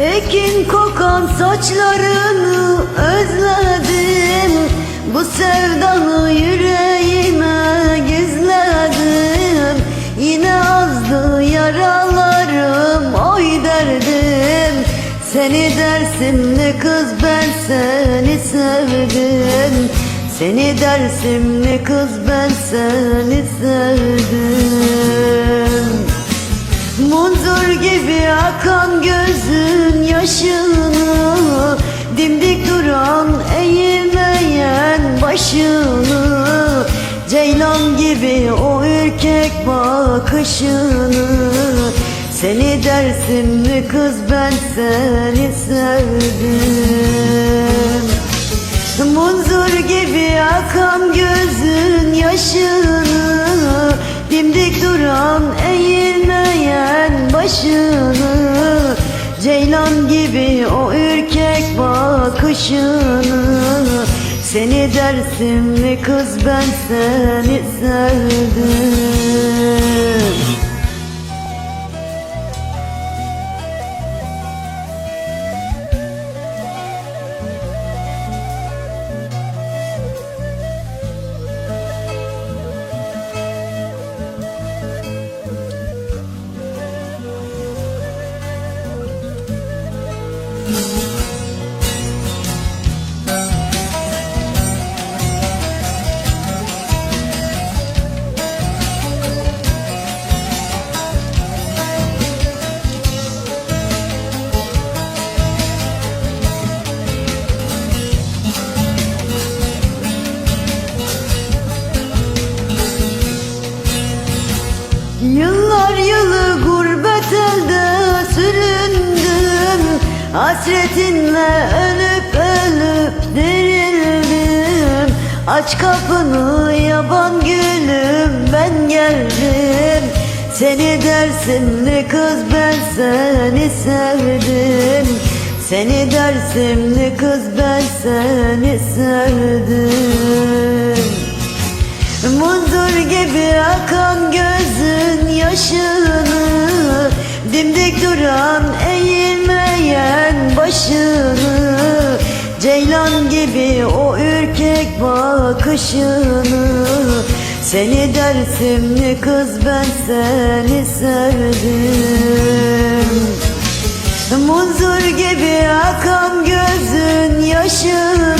Ekin kokan saçlarını özledim. Bu sevdanı yüreğime gizledim. Yine azdı yaralarım oy derdim. Seni dersimli kız ben seni sevdim. Seni dersimli kız ben seni sevdim. Munzur gibi akan gözün yaşını Dimdik duran eğilmeyen başını Ceylan gibi o ürkek bakışını. Seni dersimli kız ben seni sevdim. Munzur gibi akan gözün yaşını Dimdik duran eğilmeyen başını bakışını Seni dersimli kız ben seni sevdim Hasretinle ölüp ölüp dirildim. Aç kapını yaban gülüm ben geldim. Seni dersimli kız ben seni sevdim. Seni dersimli kız ben seni sevdim. Munzur gibi akan gözün yaşını Dimdik duran başını Ceylan gibi o ürkek bakışını. Seni dersimli kız ben seni sevdim. Munzur gibi akan gözün yaşını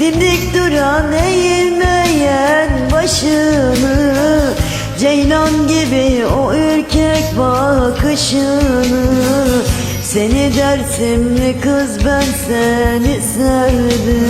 Dimdik duran eğilmeyen başını. Ceylan gibi o ürkek bakışını seni dersimli kız ben seni sevdim?